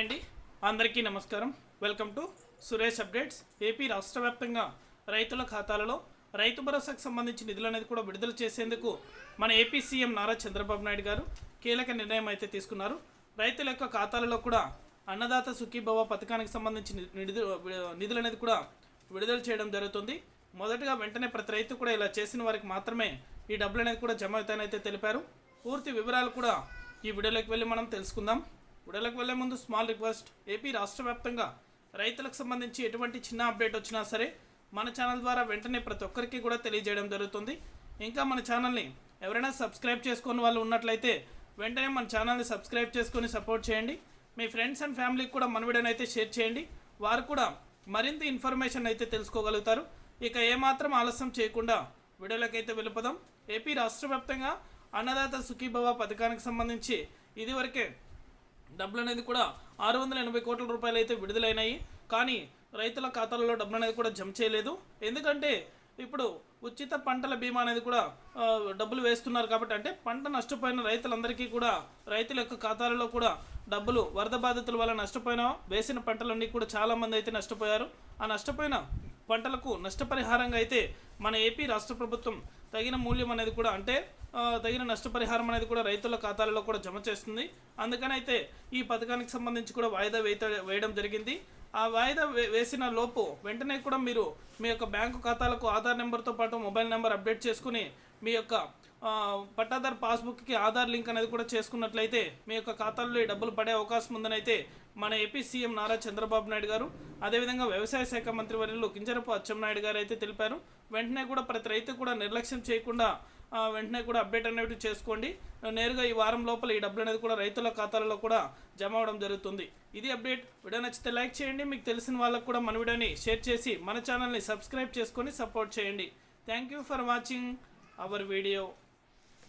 Hi అండి. అందరికీ నమస్కారం. Welcome to Suresh updates AP రాష్ట్ర వ్యాప్తంగా రైతుల ఖాతాలలో రైతు భరోసాకు సంబంధించి నిధులు అనేది కూడా విడుదల చేసేందుకు మన ఏపీ సీఎం నారా చంద్రబాబు నాయుడు గారు కీలక నిర్ణయం అయితే తీసుకున్నారు. రైతుల యొక్క ఖాతాలలో కూడా అన్నదాత సుఖీభవ పథకానికి సంబంధించి నిధులు నిధులు అనేది కూడా విడుదల చేయడం జరుగుతుంది. మొదటగా వెంటనే ప్రతి రైతు కూడా ఇలా చేసిన వారికి మాత్రమే ఈ డబ్బులు అనేది కూడా జమ అవుతాయని అయితే తెలిపారు. పూర్తి వివరాలు కూడా ఈ వీడియోలోకి వెళ్ళి మనం తెలుసుకుందాం. వీడియోలోకి వెళ్ళే ముందు స్మాల్ రిక్వెస్ట్. ఏపీ రాష్ట్ర వ్యాప్తంగా రైతులకు సంబంధించి ఎటువంటి చిన్న అప్డేట్ వచ్చినా సరే మన ఛానల్ ద్వారా వెంటనే ప్రతి ఒక్కరికి కూడా తెలియజేయడం జరుగుతుంది. ఇంకా మన ఛానల్ని ఎవరైనా సబ్స్క్రైబ్ చేసుకుని వాళ్ళు ఉన్నట్లయితే వెంటనే మన ఛానల్ని సబ్స్క్రైబ్ చేసుకొని సపోర్ట్ చేయండి. మీ ఫ్రెండ్స్ అండ్ ఫ్యామిలీకి కూడా మన వీడియోని అయితే షేర్ చేయండి. వారు కూడా మరింత ఇన్ఫర్మేషన్ అయితే తెలుసుకోగలుగుతారు. ఇక ఏమాత్రం ఆలస్యం చేయకుండా వీడియోలకైతే వెళ్ళిపోదాం. ఏపీ రాష్ట్ర వ్యాప్తంగా అన్నదాత సుఖీభవ పథకానికి సంబంధించి ఇదివరకే డబ్బులు అనేది కూడా ఆరు వందల ఎనభై కోట్ల రూపాయలు అయితే విడుదలైనాయి. కానీ రైతుల ఖాతాలలో డబ్బులు అనేది కూడా జమ చేయలేదు. ఎందుకంటే ఇప్పుడు ఉచిత పంటల బీమా అనేది కూడా డబ్బులు వేస్తున్నారు కాబట్టి అంటే పంట నష్టపోయిన రైతులందరికీ కూడా రైతుల యొక్క ఖాతాలలో కూడా డబ్బులు వరద బాధితుల వల్ల నష్టపోయిన వేసిన పంటలన్నీ కూడా చాలామంది అయితే నష్టపోయారు. ఆ నష్టపోయిన పంటలకు నష్టపరిహారంగా అయితే మన ఏపీ రాష్ట్ర ప్రభుత్వం తగిన మూల్యం అనేది కూడా అంటే తగిన నష్టపరిహారం అనేది కూడా రైతుల ఖాతాలలో కూడా జమ చేస్తుంది. అందుకని అయితే ఈ పథకానికి సంబంధించి కూడా వాయిదా వేత వేయడం జరిగింది. ఆ వాయిదా వే- వేసిన లోపు వెంటనే కూడా మీరు మీ యొక్క బ్యాంకు ఖాతాలకు ఆధార్ నెంబర్తో పాటు మొబైల్ నెంబర్ అప్డేట్ చేసుకుని మీ యొక్క పట్టాదారు పట్టాదార్ పాస్బుక్కి ఆధార్ లింక్ అనేది కూడా చేసుకున్నట్లయితే మీ యొక్క ఖాతాల్లో ఈ డబ్బులు పడే అవకాశం ఉందని అయితే మన ఏపీ సీఎం నారా చంద్రబాబు నాయుడు గారు అదేవిధంగా వ్యవసాయ శాఖ మంత్రి వర్యులు కింజరపు అచ్చెన్నాయుడు గారు అయితే తెలిపారు. వెంటనే కూడా ప్రతి రైతు కూడా నిర్లక్ష్యం చేయకుండా వెంటనే కూడా అప్డేట్ అనేవి చేసుకోండి. నేరుగా ఈ వారం లోపల ఈ డబ్బులు అనేది కూడా రైతుల ఖాతాలలో కూడా జమ అవడం జరుగుతుంది. ఇది అప్డేట్. వీడియో నచ్చితే లైక్ చేయండి. మీకు తెలిసిన వాళ్ళకు కూడా మన వీడియోని షేర్ చేసి మన ఛానల్ని సబ్స్క్రైబ్ చేసుకొని సపోర్ట్ చేయండి. Thank you for watching our video